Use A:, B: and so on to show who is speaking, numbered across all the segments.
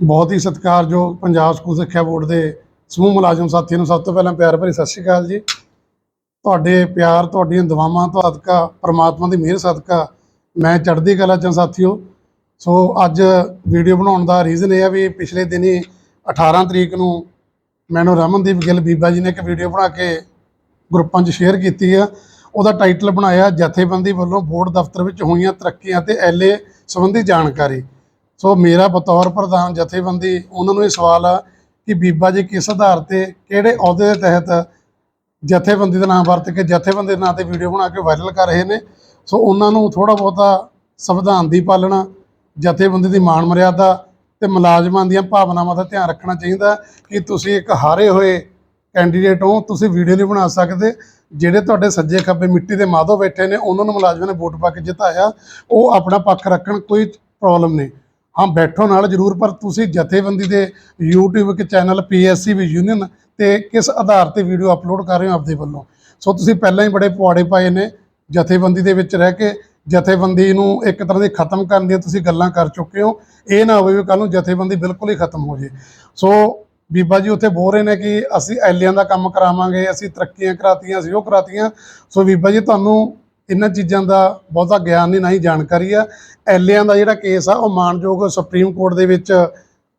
A: ਬਹੁਤ ਹੀ ਸਤਿਕਾਰਯੋਗ ਪੰਜਾਬ ਸਕੂਲ ਸਿੱਖਿਆ ਬੋਰਡ ਦੇ ਸਮੂਹ ਮੁਲਾਜ਼ਮ ਸਾਥੀਆਂ ਨੂੰ ਸਭ ਤੋਂ ਪਹਿਲਾਂ ਪਿਆਰ ਭਰੀ ਸਤਿ ਸ਼੍ਰੀ ਅਕਾਲ ਜੀ। ਤੁਹਾਡੇ ਪਿਆਰ, ਤੁਹਾਡੀਆਂ ਦੁਆਵਾਂ ਤੋਂ ਸਦਕਾ ਪ੍ਰਮਾਤਮਾ ਦੀ ਮਿਹਰ ਸਦਕਾ ਮੈਂ ਚੜ੍ਹਦੀ ਕਲਾ ਚ ਸਾਥੀਓ। ਸੋ ਅੱਜ ਵੀਡੀਓ ਬਣਾਉਣ ਦਾ ਰੀਜ਼ਨ ਇਹ ਆ ਵੀ ਪਿਛਲੇ ਦਿਨੀ 18 ਤਰੀਕ ਨੂੰ ਮੈਨੂੰ ਰਮਨਦੀਪ ਗਿੱਲ ਬੀਬਾ ਜੀ ਨੇ ਇੱਕ ਵੀਡੀਓ ਬਣਾ ਕੇ ਗਰੁੱਪਾਂ 'ਚ ਸ਼ੇਅਰ ਕੀਤੀ ਆ। ਉਹਦਾ ਟਾਈਟਲ ਬਣਾਇਆ, ਜਥੇਬੰਦੀ ਵੱਲੋਂ ਬੋਰਡ ਦਫ਼ਤਰ ਵਿੱਚ ਹੋਈਆਂ ਤਰੱਕੀਆਂ ਤੇ ਐਲਏ ਸੰਬੰਧੀ ਜਾਣਕਾਰੀ। ਸੋ ਮੇਰਾ ਬਤੌਰ ਪ੍ਰਧਾਨ ਜਥੇਬੰਦੀ, ਉਹਨਾਂ ਨੂੰ ਇਹ ਸਵਾਲ ਆ ਕਿ ਬੀਬਾ ਜੀ ਕਿਸ ਆਧਾਰ ਤੇ ਕਿਹੜੇ ਅਹੁਦੇ ਦੇ ਤਹਿਤ ਜਥੇਬੰਦੀ ਦਾ ਨਾਮ ਵਰਤ ਕੇ ਜਥੇਬੰਦੀ ਦੇ ਨਾਂ ਤੇ ਵੀਡੀਓ ਬਣਾ ਕੇ ਵਾਇਰਲ ਕਰ ਰਹੇ ਨੇ? ਸੋ ਉਹਨਾਂ ਨੂੰ ਥੋੜਾ ਬਹੁਤਾ ਸੰਵਿਧਾਨ ਦੀ ਪਾਲਣਾ, ਜਥੇਬੰਦੀ ਦੀ ਮਾਣ ਮਰਿਆਦਾ ਤੇ ਮੁਲਾਜ਼ਮਾਂ ਦੀਆਂ ਭਾਵਨਾਵਾਂ ਦਾ ਧਿਆਨ ਰੱਖਣਾ ਚਾਹੀਦਾ ਕਿ ਤੁਸੀਂ ਇੱਕ ਹਾਰੇ ਹੋਏ ਕੈਂਡੀਡੇਟ ਹੋ, ਤੁਸੀਂ ਵੀਡੀਓ ਨਹੀਂ ਬਣਾ ਸਕਦੇ। ਜਿਹੜੇ ਤੁਹਾਡੇ ਸੱਜੇ ਖੱਬੇ ਮਿੱਟੀ ਦੇ ਮਾਧੋ ਬੈਠੇ ਨੇ, ਉਹਨਾਂ ਨੂੰ ਮੁਲਾਜ਼ਮਾਂ ਨੇ ਵੋਟ ਪਾ ਕੇ ਜਿਤਾਇਆ। ਉਹ ਆਪਣਾ ਪੱਖ ਰੱਖਣ, ਕੋਈ ਪ੍ਰੋਬਲਮ ਨਹੀਂ। ਹਾਂ, ਬੈਠੋ ਨਾਲ ਜ਼ਰੂਰ, ਪਰ ਤੁਸੀਂ ਜਥੇਬੰਦੀ ਦੇ YouTube ਇੱਕ ਚੈਨਲ PSC ਵੀ ਯੂਨੀਅਨ ਤੇ ਕਿਸ ਆਧਾਰ ਤੇ ਵੀਡੀਓ ਅਪਲੋਡ ਕਰ ਰਹੇ ਹੋ ਆਪਦੇ ਵੱਲੋਂ? ਸੋ ਤੁਸੀਂ ਪਹਿਲਾਂ ਹੀ ਬੜੇ ਪੁਆੜੇ ਪਾਏ ਨੇ, ਜਥੇਬੰਦੀ ਦੇ ਵਿੱਚ ਰਹਿ ਕੇ, ਜਥੇਬੰਦੀ ਨੂੰ ਇੱਕ ਤਰ੍ਹਾਂ ਦੀ ਖਤਮ ਕਰਨ ਦੀਆਂ ਤੁਸੀਂ ਗੱਲਾਂ ਕਰ ਚੁੱਕੇ ਹੋ। ਇਹ ਨਾ ਹੋਵੇ ਵੀ ਕੱਲ ਨੂੰ ਜਥੇਬੰਦੀ ਬਿਲਕੁਲ ਹੀ ਖਤਮ ਹੋ ਜੇ। ਸੋ ਬੀਬਾ ਜੀ ਉੱਥੇ ਬੋਲ ਰਹੇ ਨੇ ਕਿ ਅਸੀਂ ਐਲਿਆਂ ਦਾ ਕੰਮ ਕਰਾਵਾਂਗੇ, ਅਸੀਂ ਤਰੱਕੀਆਂ ਕਰਾਤੀਆਂ, ਅਸੀਂ ਉਹ ਕਰਾਤੀਆਂ। ਸੋ ਬੀਬਾ ਜੀ, ਤੁਹਾਨੂੰ ਇਹਨਾਂ ਚੀਜ਼ਾਂ ਦਾ ਬਹੁਤਾ ਗਿਆਨ ਨਹੀਂ, ਨਾ ਹੀ ਜਾਣਕਾਰੀ ਆ। ਐਲਿਆਂ ਦਾ ਜਿਹੜਾ ਕੇਸ ਆ, ਉਹ ਮਾਨਯੋਗ ਸੁਪਰੀਮ ਕੋਰਟ ਦੇ ਵਿੱਚ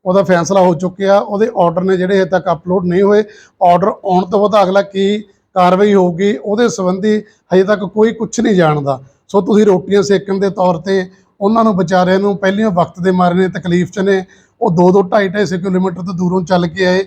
A: ਉਹਦਾ ਫੈਸਲਾ ਹੋ ਚੁੱਕਿਆ। ਉਹਦੇ ਆਰਡਰ ਨੇ ਜਿਹੜੇ ਹਜੇ ਤੱਕ ਅਪਲੋਡ ਨਹੀਂ ਹੋਏ। ਆਰਡਰ ਆਉਣ ਤੋਂ ਬਾਅਦ ਅਗਲਾ ਕੀ ਕਾਰਵਾਈ ਹੋਊਗੀ, ਉਹਦੇ ਸੰਬੰਧੀ ਹਜੇ ਤੱਕ ਕੋਈ ਕੁਝ ਨਹੀਂ ਜਾਣਦਾ। ਸੋ ਤੁਸੀਂ ਰੋਟੀਆਂ ਸੇਕਣ ਦੇ ਤੌਰ ਤੇ ਉਹਨਾਂ ਨੂੰ ਵਿਚਾਰਿਆਂ ਨੂੰ ਪਹਿਲੀਆਂ ਵਕਤ ਦੇ ਮਾਰੇ ਨੇ, ਤਕਲੀਫ 'ਚ ਨੇ। ਉਹ 2 2 2.5 2.5 ਕਿਲੋਮੀਟਰ ਤੋਂ ਦੂਰੋਂ ਚੱਲ ਕੇ ਆਏ।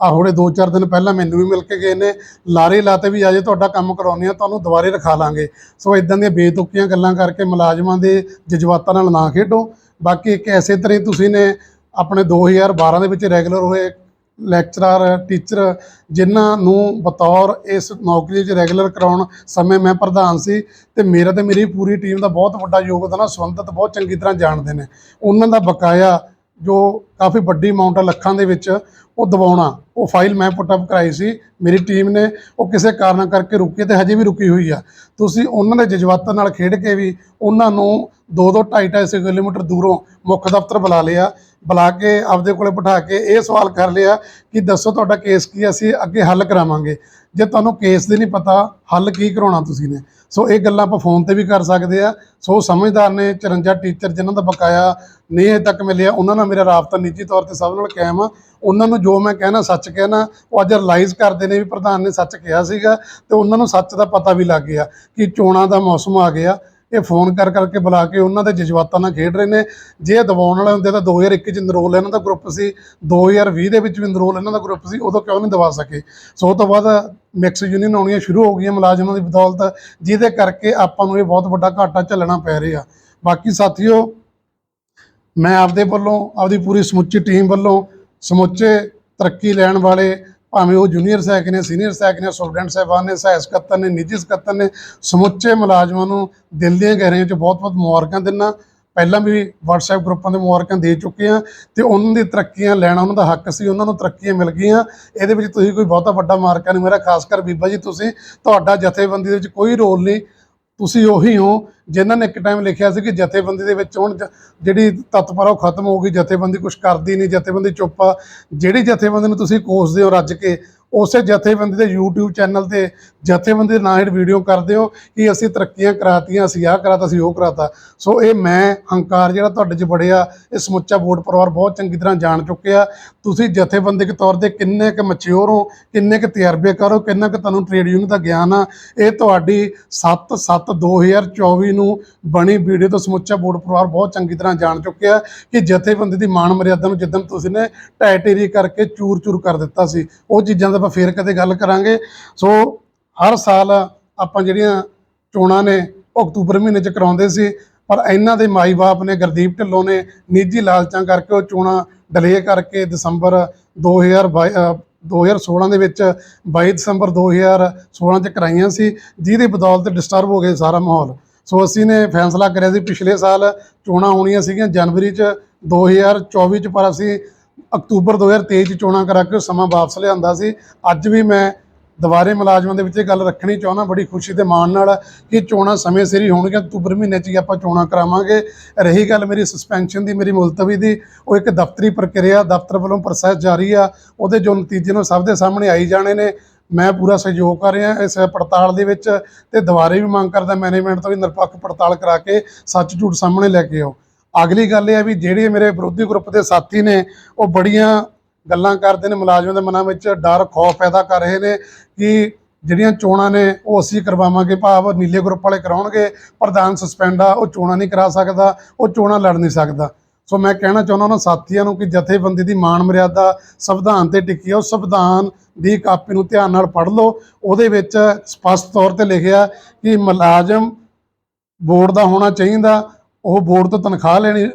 A: ਆ ਹੁਣੇ 2-4 ਦਿਨ ਪਹਿਲਾਂ ਮੈਨੂੰ ਵੀ ਮਿਲ ਕੇ ਗਏ ਨੇ। ਲਾਰੇ ਲਾਤੇ ਵੀ ਅਜੇ ਤੁਹਾਡਾ ਕੰਮ ਕਰਾਉਂਦੇ ਆ, ਤੁਹਾਨੂੰ ਦੁਬਾਰੇ ਰਖਾ ਲਾਂਗੇ। ਸੋ ਇਦਾਂ ਦੀਆਂ ਬੇਤੁਕੀਆਂ ਗੱਲਾਂ ਕਰਕੇ ਮੁਲਾਜ਼ਮਾਂ ਦੇ ਜਜ਼ਬਾਤਾਂ ਨਾਲ ਨਾ ਖੇਡੋ। ਬਾਕੀ ਇੱਕ ਐਸੇ ਤਰ੍ਹਾਂ ਹੀ ਤੁਸੀਂ ਨੇ ਆਪਣੇ 2012 ਦੇ ਵਿੱਚ ਰੈਗੂਲਰ ਹੋਏ ਲੈਕਚਰਰ, ਟੀਚਰ, ਜਿਨ੍ਹਾਂ ਨੂੰ ਬਤੌਰ ਇਸ ਨੌਕਰੀ 'ਚ ਰੈਗੂਲਰ ਕਰਾਉਣ ਸਮੇਂ ਮੈਂ ਪ੍ਰਧਾਨ ਸੀ ਤੇ ਮੇਰਾ ਤੇ ਮੇਰੀ ਪੂਰੀ ਟੀਮ ਦਾ ਬਹੁਤ ਵੱਡਾ ਯੋਗਦਾਨ ਆ, ਸੰਬੰਧਿਤ ਬਹੁਤ ਚੰਗੀ ਤਰ੍ਹਾਂ ਜਾਣਦੇ ਨੇ। ਉਹਨਾਂ ਦਾ ਬਕਾਇਆ ਜੋ ਕਾਫੀ ਵੱਡੀ ਅਮਾਉਂਟ ਆ ਲੱਖਾਂ ਦੇ ਵਿੱਚ, ਉਹ ਦਬਾਉਣਾ ਉਹ ਫਾਈਲ ਮੈਂ ਪੁੱਟ ਅਪ ਕਰਾਈ ਸੀ, ਮੇਰੀ ਟੀਮ ਨੇ, ਉਹ ਕਿਸੇ ਕਾਰਨ ਕਰਕੇ ਰੁਕੀ ਤੇ ਹਜੇ ਵੀ ਰੁਕੀ ਹੋਈ ਆ। ਤੁਸੀਂ ਉਹਨਾਂ ਦੇ ਜਜ਼ਬਾਤਾਂ ਨਾਲ ਖੇਡ ਕੇ ਵੀ ਉਹਨਾਂ ਨੂੰ 2-2 2.5 ਕਿਲੋਮੀਟਰ ਦੂਰੋਂ ਮੁੱਖ ਦਫ਼ਤਰ ਬੁਲਾ ਲਿਆ। ਬੁਲਾ ਕੇ ਆਪਦੇ ਕੋਲੇ ਬਿਠਾ ਕੇ ਇਹ ਸਵਾਲ ਕਰ ਲਿਆ ਕਿ ਦੱਸੋ ਤੁਹਾਡਾ ਕੇਸ ਕੀ ਆ, ਅਸੀਂ ਅੱਗੇ ਹੱਲ ਕਰਾਵਾਂਗੇ। ਜੇ ਤੁਹਾਨੂੰ ਕੇਸ ਦੇ ਨਹੀਂ ਪਤਾ ਹੱਲ ਕੀ ਕਰਾਉਣਾ ਤੁਸੀਂ ਨੇ? ਸੋ ਇਹ ਗੱਲਾਂ ਆਪਾਂ ਫੋਨ ਤੇ ਵੀ ਕਰ ਸਕਦੇ ਆ। ਸੋ ਸਮਝਦਾਰ ਨੇ 54 ਟੀਚਰ ਜਿਨ੍ਹਾਂ ਦਾ ਬਕਾਇਆ ਨਹੀਂ ਅਜੇ ਤੱਕ ਮਿਲਿਆ ਉਹਨਾਂ ਨਾਲ ਮੇਰਾ ਰਾਬਤਾ ਨਿੱਜੀ ਤੌਰ ਤੇ ਸਭ ਨਾਲ ਕਾਇਮ ਆ। ਉਹਨਾਂ ਨੂੰ ਜੋ ਮੈਂ ਕਹਿਣਾ ਸੱਚ ਕਹਿਣਾ ਉਹ ਅੱਜ ਰਿਅਲਾਈਜ਼ ਕਰਦੇ ਨੇ ਵੀ ਪ੍ਰਧਾਨ ਨੇ ਸੱਚ ਕਿਹਾ ਸੀਗਾ ਤੇ ਉਹਨਾਂ ਨੂੰ ਸੱਚ ਦਾ ਪਤਾ ਵੀ ਲੱਗ ਗਿਆ ਕਿ ਚੋਣਾਂ ਦਾ ਮੌਸਮ ਆ ਗਿਆ। ਇਹ ਫੋਨ ਕਰ ਕਰਕੇ ਬੁਲਾ ਕੇ ਉਹਨਾਂ ਦੇ ਜਜ਼ਬਾਤਾਂ ਨਾਲ ਖੇਡ ਰਹੇ ਨੇ। ਜੇ ਇਹ ਦਬਾਉਣ ਵਾਲੇ ਹੁੰਦੇ ਤਾਂ 2021 ਚ ਨਰੋਲ ਇਹਨਾਂ ਦਾ ਗਰੁੱਪ ਸੀ 2020 ਦੇ ਵਿੱਚ ਵੀ ਨਰੋਲ ਇਹਨਾਂ ਦਾ ਗਰੁੱਪ ਸੀ, ਉਦੋਂ ਕਿਉਂ ਨਹੀਂ ਦਬਾ ਸਕੇ? ਸੋ ਉਹ ਤੋਂ ਬਾਅਦ ਮਿਕਸ ਯੂਨੀਅਨ ਆਉਣੀਆਂ ਸ਼ੁਰੂ ਹੋ ਗਈਆਂ ਮੁਲਾਜ਼ਮਾਂ ਦੀ ਬਦੌਲਤ, ਜਿਹਦੇ ਕਰਕੇ ਆਪਾਂ ਨੂੰ ਇਹ ਬਹੁਤ ਵੱਡਾ ਘਾਟਾ ਝੱਲਣਾ ਪੈ ਰਿਹਾ। ਬਾਕੀ ਸਾਥੀਓ, ਮੈਂ ਆਪਦੇ ਵੱਲੋਂ, ਆਪਦੀ ਪੂਰੀ ਸਮੁੱਚੀ ਟੀਮ ਵੱਲੋਂ ਸਮੁੱਚੇ ਤਰੱਕੀ ਲੈਣ ਵਾਲੇ ਭਾਵੇਂ ਉਹ ਜੂਨੀਅਰ ਸਹਾਇਕ ਨੇ, ਸੀਨੀਅਰ ਸਹਾਇਕ ਨੇ ਸਟੂਡੈਂਟ ਸਾਹਿਬਾਨ ਨੇ, ਸਹਾਇਕ ਸਕੱਤਰ ਨੇ, ਨਿੱਜੀ ਸਕੱਤਰ ਨੇ, ਸਮੁੱਚੇ ਮੁਲਾਜ਼ਮਾਂ ਨੂੰ ਦਿਲ ਦੀਆਂ ਗਹਿਰਾਈਆਂ 'ਚ ਬਹੁਤ-ਬਹੁਤ ਮੁਬਾਰਕਾਂ ਦਿੰਦਾ। ਪਹਿਲਾਂ ਵੀ WhatsApp ਗਰੁੱਪਾਂ ਦੇ ਮੁਬਾਰਕਾਂ ਦੇ ਚੁੱਕੇ ਆ ਤੇ ਉਹਨਾਂ ਦੀ ਤਰੱਕੀਆਂ ਲੈਣਾ ਉਹਨਾਂ ਦਾ ਹੱਕ ਸੀ, ਉਹਨਾਂ ਨੂੰ ਤਰੱਕੀਆਂ ਮਿਲ ਗਈਆਂ। ਇਹਦੇ ਵਿੱਚ ਤੁਸੀਂ ਕੋਈ ਬਹੁਤਾ ਵੱਡਾ ਮਾਰਕਾ ਨਹੀਂ ਮੇਰਾ ਖਾਸ ਕਰ ਬੀਬਾ ਜੀ ਤੁਸੀਂ। ਤੁਹਾਡਾ ਜਥੇਬੰਦੀ ਦੇ ਵਿੱਚ ਕੋਈ ਰੋਲ ਨਹੀਂ। ਤੁਸੀਂ ਉਹੀ ਹੋ, ਜਿਨ੍ਹਾਂ ਨੇ ਇੱਕ ਟਾਈਮ ਲਿਖਿਆ ਸੀ ਕਿ ਜਥੇਬੰਦੀ ਦੇ ਵਿੱਚ ਹੁਣ ਜਿਹੜੀ ਤਤਪਰ ਉਹ ਖਤਮ ਹੋ ਗਈ ਜਥੇਬੰਦੀ ਕੁਝ ਕਰਦੀ ਨਹੀਂ ਜਥੇਬੰਦੀ ਚੁੱਪ ਆ। ਜਿਹੜੀ ਜਥੇਬੰਦੀ ਨੂੰ ਤੁਸੀਂ ਕੋਸਦੇ ਹੋ ਰੱਜ ਕੇ ਉਸੇ ਜਥੇਬੰਦੀ ਦੇ YouTube ਚੈਨਲ ਤੇ ਜਥੇਬੰਦੀ ਦੇ ਨਾਂ ਹੇਠ ਵੀਡੀਓ ਕਰਦੇ ਹੋ ਕਿ ਅਸੀਂ ਤਰੱਕੀਆਂ ਕਰਾਤੀਆਂ, ਅਸੀਂ ਆਹ ਕਰਾਤਾ, ਅਸੀਂ ਉਹ ਕਰਾਤਾ। ਸੋ ਇਹ ਮੈਂ, ਹੰਕਾਰ ਜਿਹੜਾ ਤੁਹਾਡੇ 'ਚ ਬੜਿਆ ਇਹ ਸਮੁੱਚਾ ਵੋਟ ਪਰਿਵਾਰ ਬਹੁਤ ਚੰਗੀ ਤਰ੍ਹਾਂ ਜਾਣ ਚੁੱਕਿਆ। ਤੁਸੀਂ ਜਥੇਬੰਦਕ ਤੌਰ ਤੇ ਕਿੰਨੇ ਕੁ ਮਚਿਓਰ ਹੋ, ਕਿੰਨੇ ਕੁ ਤਜਰਬੇਕਾਰ ਹੋ, ਕਿੰਨਾ ਕੁ ਤੁਹਾਨੂੰ ਟ੍ਰੇਡ ਯੂਨੀਅਨ ਦਾ ਗਿਆਨ ਆ, ਇਹ ਤੁਹਾਡੀ 7/7/2024 ਨੂੰ ਬਣੀ ਵੀਡੀਓ ਤੋਂ ਸਮੁੱਚਾ ਬੋਰਡ ਪਰਿਵਾਰ ਬਹੁਤ ਚੰਗੀ ਤਰ੍ਹਾਂ ਜਾਣ ਚੁੱਕਿਆ ਕਿ ਜਥੇਬੰਦੀ ਦੀ ਮਾਣ ਮਰਿਆਦਾ ਨੂੰ ਜਿੱਦਣ ਤੁਸੀਂ ਨੇ ਢਹਿ ਕਰਕੇ ਚੂਰ-ਚੂਰ ਕਰ ਦਿੱਤਾ ਸੀ। ਉਹ ਚੀਜ਼ਾਂ ਦਾ ਆਪਾਂ ਫੇਰ ਕਦੇ ਗੱਲ ਕਰਾਂਗੇ। ਸੋ ਹਰ ਸਾਲ ਆਪਾਂ ਜਿਹੜੀਆਂ ਚੋਣਾਂ ਨੇ ਉਹ ਅਕਤੂਬਰ ਮਹੀਨੇ ਚ ਕਰਾਉਂਦੇ ਸੀ ਪਰ ਇਹਨਾਂ ਦੇ ਮਾਈ-ਬਾਪ ਨੇ ਗੁਰਦੀਪ ਢਿੱਲੋਂ ਨੇ ਨਿੱਜੀ ਲਾਲਚਾਂ ਕਰਕੇ ਉਹ ਚੋਣਾਂ ਡਿਲੇ ਕਰਕੇ ਦਸੰਬਰ 2022 ਅ, 2016 ਦੇ ਵਿੱਚ 22 ਦਸੰਬਰ 2016 ਚ ਕਰਾਈਆਂ ਸੀ ਜਿਹਦੀ ਬਦੌਲਤ ਡਿਸਟਰਬ ਹੋ ਗਏ ਸਾਰਾ ਮਾਹੌਲ। ਸੋ ਅਸੀਂ ਨੇ ਫੈਸਲਾ ਕਰਿਆ ਸੀ ਪਿਛਲੇ ਸਾਲ ਚੋਣਾਂ ਹੋਣੀਆਂ ਸੀਗੀਆਂ ਜਨਵਰੀ ਚ 2024 ਚ ਪਰ ਅਸੀਂ ਅਕਤੂਬਰ 2023 ਚ ਚੋਣਾਂ ਕਰਾ ਕੇ ਉਹ ਸਮਾਂ ਵਾਪਸ ਲਿਆਂਦਾ ਸੀ। ਅੱਜ ਵੀ ਮੈਂ ਦੁਬਾਰੇ ਮੁਲਾਜ਼ਮਾਂ ਦੇ ਵਿੱਚ ਇਹ ਗੱਲ ਰੱਖਣੀ ਚਾਹੁੰਦਾ, ਬੜੀ ਖੁਸ਼ੀ ਤੇ ਮਾਣ ਨਾਲ ਕਿ ਚੋਣਾਂ ਸਮੇਂ ਸਿਰ ਹੀ ਹੋਣਗੀਆਂ। ਅਕਤੂਬਰ ਮਹੀਨੇ 'ਚ ਹੀ ਆਪਾਂ ਚੋਣਾਂ ਕਰਾਵਾਂਗੇ। ਰਹੀ ਗੱਲ ਮੇਰੀ ਸਸਪੈਂਸ਼ਨ ਦੀ, ਮੇਰੀ ਮੁਲਤਵੀ ਦੀ, ਉਹ ਇੱਕ ਦਫ਼ਤਰੀ ਪ੍ਰਕਿਰਿਆ, ਦਫ਼ਤਰ ਵੱਲੋਂ ਪ੍ਰੋਸੈਸ ਜਾਰੀ ਆ। ਉਹਦੇ ਜੋ ਨਤੀਜੇ ਨੂੰ ਸਭ ਦੇ ਸਾਹਮਣੇ ਆਈ ਜਾਣੇ ਨੇ। ਮੈਂ ਪੂਰਾ ਸਹਿਯੋਗ ਕਰ ਰਿਹਾ ਇਸ ਪੜਤਾਲ ਦੇ ਵਿੱਚ ਤੇ ਦੁਬਾਰੇ ਵੀ ਮੰਗ ਕਰਦਾ ਮੈਨੇਜਮੈਂਟ ਤੋਂ ਵੀ ਨਿਰਪੱਖ ਪੜਤਾਲ ਕਰਾ ਕੇ ਸੱਚ ਝੂਠ ਸਾਹਮਣੇ ਲੈ ਕੇ ਆਓ। ਅਗਲੀ ਗੱਲ ਇਹ ਹੈ ਵੀ ਜਿਹੜੇ ਮੇਰੇ ਵਿਰੋਧੀ ਗਰੁੱਪ ਦੇ ਸਾਥੀ ਨੇ, ਉਹ ਬੜੀਆਂ ਗੱਲਾਂ ਕਰਦੇ ਨੇ, ਮੁਲਾਜ਼ਮਾਂ ਦੇ ਮਨਾਂ ਵਿੱਚ ਡਰ, ਖੌਫ ਪੈਦਾ ਕਰ ਰਹੇ ਨੇ ਕਿ ਜਿਹੜੀਆਂ ਚੋਣਾਂ ਨੇ, ਉਹ ਅਸੀਂ ਕਰਵਾਵਾਂਗੇ, ਭਾਵ ਨੀਲੇ ਗਰੁੱਪ ਵਾਲੇ ਕਰਾਉਣਗੇ, ਪ੍ਰਧਾਨ ਸਸਪੈਂਡ ਆ, ਉਹ ਚੋਣਾਂ ਨਹੀਂ ਕਰਾ ਸਕਦਾ, ਉਹ ਚੋਣਾਂ ਲੜ ਨਹੀਂ ਸਕਦਾ। ਸੋ ਮੈਂ ਕਹਿਣਾ ਚਾਹੁੰਦਾ ਉਹਨਾਂ ਸਾਥੀਆਂ ਨੂੰ ਕਿ ਜਥੇਬੰਦੀ ਦੀ ਮਾਣ ਮਰਿਆਦਾ, ਸੰਵਿਧਾਨ ਤੇ ਟਿੱਕੀ ਆ, ਉਹ ਸੰਵਿਧਾਨ ਦੀ ਕਾਪੀ ਨੂੰ ਧਿਆਨ ਨਾਲ ਪੜ੍ਹ ਲਓ। ਉਹਦੇ ਵਿੱਚ ਸਪਸ਼ਟ ਤੌਰ ਤੇ ਲਿਖਿਆ ਕਿ ਮੁਲਾਜ਼ਮ ਬੋਰਡ ਦਾ ਹੋਣਾ ਚਾਹੀਦਾ ਉਹ ਬੋਰਡ ਤੋਂ ਤਨਖਾਹ ਲੈਣੀ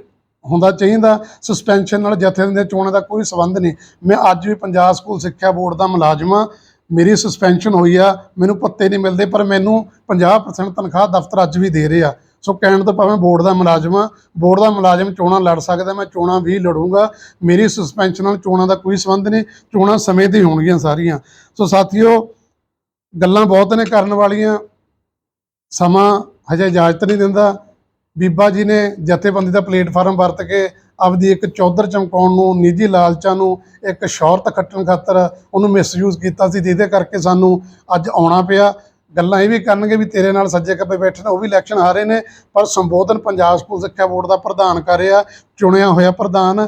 A: ਹੁੰਦਾ ਚਾਹੀਦਾ ਸਸਪੈਂਸ਼ਨ ਨਾਲ ਜਥੇਬੰਦੀਆਂ ਚੋਣਾਂ ਦਾ ਕੋਈ ਸੰਬੰਧ ਨਹੀਂ। ਮੈਂ ਅੱਜ ਵੀ ਪੰਜਾਬ ਸਕੂਲ ਸਿੱਖਿਆ ਬੋਰਡ ਦਾ ਮੁਲਾਜ਼ਮ ਹਾਂ। ਮੇਰੀ ਸਸਪੈਂਸ਼ਨ ਹੋਈ ਆ, ਮੈਨੂੰ ਪੱਤੇ ਨਹੀਂ ਮਿਲਦੇ, ਪਰ ਮੈਨੂੰ 50% ਤਨਖਾਹ ਦਫ਼ਤਰ ਅੱਜ ਵੀ ਦੇ ਰਿਹਾ ਸੋ ਕਹਿਣ ਤੋਂ ਭਾਵੇਂ ਬੋਰਡ ਦਾ ਮੁਲਾਜ਼ਮ ਆ ਬੋਰਡ ਦਾ ਮੁਲਾਜ਼ਮ ਚੋਣਾਂ ਲੜ ਸਕਦਾ, ਮੈਂ ਚੋਣਾਂ ਵੀ ਲੜੂੰਗਾ। ਮੇਰੀ ਸਸਪੈਂਸ਼ਨ ਨਾਲ ਚੋਣਾਂ ਦਾ ਕੋਈ ਸੰਬੰਧ ਨਹੀਂ, ਚੋਣਾਂ ਸਮੇਂ ਤੇ ਹੋਣਗੀਆਂ ਸਾਰੀਆਂ। ਸੋ ਸਾਥੀਓ, ਗੱਲਾਂ ਬਹੁਤ ਨੇ ਕਰਨ ਵਾਲੀਆਂ। ਸਮਾਂ ਹਜੇ ਇਜਾਜ਼ਤ ਨਹੀਂ ਦਿੰਦਾ। ਬੀਬਾ ਜੀ ਨੇ ਜਥੇਬੰਦੀ ਦਾ ਪਲੇਟਫਾਰਮ ਵਰਤ ਕੇ ਆਪਦੀ ਇੱਕ ਚੌਧਰ ਚਮਕਾਉਣ ਨੂੰ, ਨਿੱਜੀ ਲਾਲਚਾਂ ਨੂੰ, ਇੱਕ ਸ਼ੌਹਰਤ ਖੱਟਣ ਖਾਤਰ ਉਹਨੂੰ ਮਿਸਯੂਜ਼ ਕੀਤਾ ਸੀ ਜਿਹਦੇ ਕਰਕੇ ਸਾਨੂੰ ਅੱਜ ਆਉਣਾ ਪਿਆ। ਗੱਲਾਂ ਇਹ ਵੀ ਕਰਨਗੇ ਵੀ ਤੇਰੇ ਨਾਲ ਸੱਜੇ ਖੱਬੇ ਬੈਠੇ ਨੇ ਉਹ ਵੀ ਇਲੈਕਸ਼ਨ ਹਾਰੇ ਨੇ, ਪਰ ਸੰਬੋਧਨ ਪੰਜਾਬ ਸਕੂਲ ਸਿੱਖਿਆ ਬੋਰਡ ਦਾ ਪ੍ਰਧਾਨ ਕਰ ਰਿਹਾ, ਚੁਣਿਆ ਹੋਇਆ ਪ੍ਰਧਾਨ।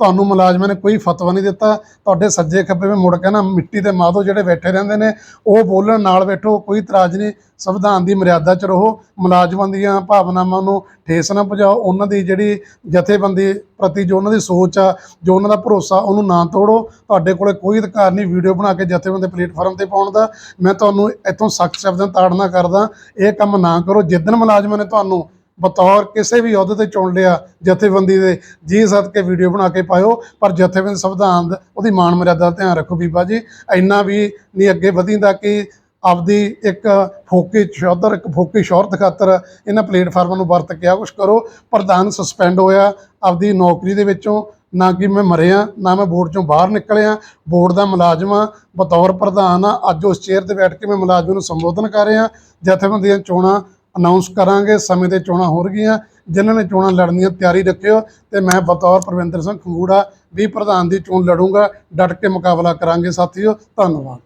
A: ਤੁਹਾਨੂੰ ਮੁਲਾਜ਼ਮਾਂ ਨੇ ਕੋਈ ਫਤਵਾ ਨਹੀਂ ਦਿੱਤਾ। ਤੁਹਾਡੇ ਸੱਜੇ ਖੱਬੇ ਵਿੱਚ ਮੁੜ ਕੇ ਨਾ ਮਿੱਟੀ ਦੇ ਮਾਧੋ ਜਿਹੜੇ ਬੈਠੇ ਰਹਿੰਦੇ ਨੇ, ਉਹ ਬੋਲਣ ਨਾਲ ਬੈਠੋ, ਕੋਈ ਤਰਾਜ ਨਹੀਂ। ਸੰਵਿਧਾਨ ਦੀ ਮਰਿਆਦਾ 'ਚ ਰਹੋ, ਮੁਲਾਜ਼ਮਾਂ ਦੀਆਂ ਭਾਵਨਾਵਾਂ ਨੂੰ ਠੇਸ ਨਾ ਪਹੁੰਚਾਓ ਉਹਨਾਂ ਦੀ ਜਿਹੜੀ ਜਥੇਬੰਦੀ ਪ੍ਰਤੀ ਜੋ ਉਹਨਾਂ ਦੀ ਸੋਚ ਆ, ਜੋ ਉਹਨਾਂ ਦਾ ਭਰੋਸਾ, ਉਹਨੂੰ ਨਾ ਤੋੜੋ। ਤੁਹਾਡੇ ਕੋਲੇ ਕੋਈ ਅਧਿਕਾਰ ਨਹੀਂ ਵੀਡੀਓ ਬਣਾ ਕੇ ਜਥੇਬੰਦੀ ਪਲੇਟਫਾਰਮ ਤੇ ਪਾਉਣ ਦਾ। ਮੈਂ ਤੁਹਾਨੂੰ ਇੱਥੋਂ ਸਖਤ ਸ਼ਬਦਾਂ ਤਾੜਨਾ ਕਰਦਾ। ਇਹ ਕੰਮ ਨਾ ਕਰੋ। ਜਿੱਦਣ ਮੁਲਾਜ਼ਮਾਂ ਨੇ ਤੁਹਾਨੂੰ ਬਤੌਰ ਕਿਸੇ ਵੀ ਅਹੁਦੇ ਤੇ ਚੁਣ ਲਿਆ ਜਥੇਬੰਦੀ ਦੇ। ਜੀ ਸਦਕੇ ਵੀਡੀਓ ਬਣਾ ਕੇ ਪਾਇਓ, ਪਰ ਜਥੇਬੰਦੀ ਸੰਵਿਧਾਨ ਦਾ ਉਹਦੀ ਮਾਣ ਮਰਿਆਦਾ ਦਾ ਧਿਆਨ ਰੱਖੋ ਬੀਬਾ ਜੀ। ਇੰਨਾ ਵੀ ਨਹੀਂ ਅੱਗੇ ਵਧੀਂਦਾ ਕਿ ਆਪਦੀ ਇੱਕ ਫੋਕੀ ਸ਼ੌਧਰ ਇੱਕ ਫੋਕੀ ਸ਼ੌਹਰਤ ਖਾਤਰ ਇਹਨਾਂ ਪਲੇਟਫਾਰਮਾਂ ਨੂੰ ਵਰਤ ਕੇ ਆ ਕੁਛ ਕਰੋ। ਪ੍ਰਧਾਨ ਸਸਪੈਂਡ ਹੋਇਆ ਆਪਦੀ ਨੌਕਰੀ ਦੇ ਵਿੱਚੋਂ। ਨਾ ਕਿ ਮੈਂ ਮਰਿਆ, ਨਾ ਮੈਂ ਬੋਰਡ ਚੋਂ ਬਾਹਰ ਨਿਕਲਿਆ। ਬੋਰਡ ਦਾ ਮੁਲਾਜ਼ਮ ਆ, ਬਤੌਰ ਪ੍ਰਧਾਨ ਆ। ਅੱਜ ਉਸ ਚੇਅਰ ਤੇ ਬੈਠ ਕੇ ਮੈਂ ਮੁਲਾਜ਼ਮ ਨੂੰ ਸੰਬੋਧਨ ਕਰ ਰਿਹਾ। ਜਥੇਬੰਦੀਆਂ ਚੋਣਾਂ ਅਨਾਉਂਸ ਕਰਾਂਗੇ, ਸਮੇਂ ਤੇ ਚੋਣਾਂ ਹੋ ਰਹੀਆਂ, ਜਿਨ੍ਹਾਂ ਨੇ ਚੋਣਾਂ ਲੜਨੀਆਂ ਤਿਆਰੀ ਰੱਖਿਓ ਤੇ ਮੈਂ ਬਤੌਰ ਪ੍ਰਵਿੰਦਰ ਸਿੰਘ ਖੰਗੂੜਾ, ਵੀ ਪ੍ਰਧਾਨ ਦੀ ਚੋਣ ਲੜੂੰਗਾ, ਡਟ ਕੇ ਮੁਕਾਬਲਾ ਕਰਾਂਗੇ ਸਾਥੀਓ, ਧੰਨਵਾਦ।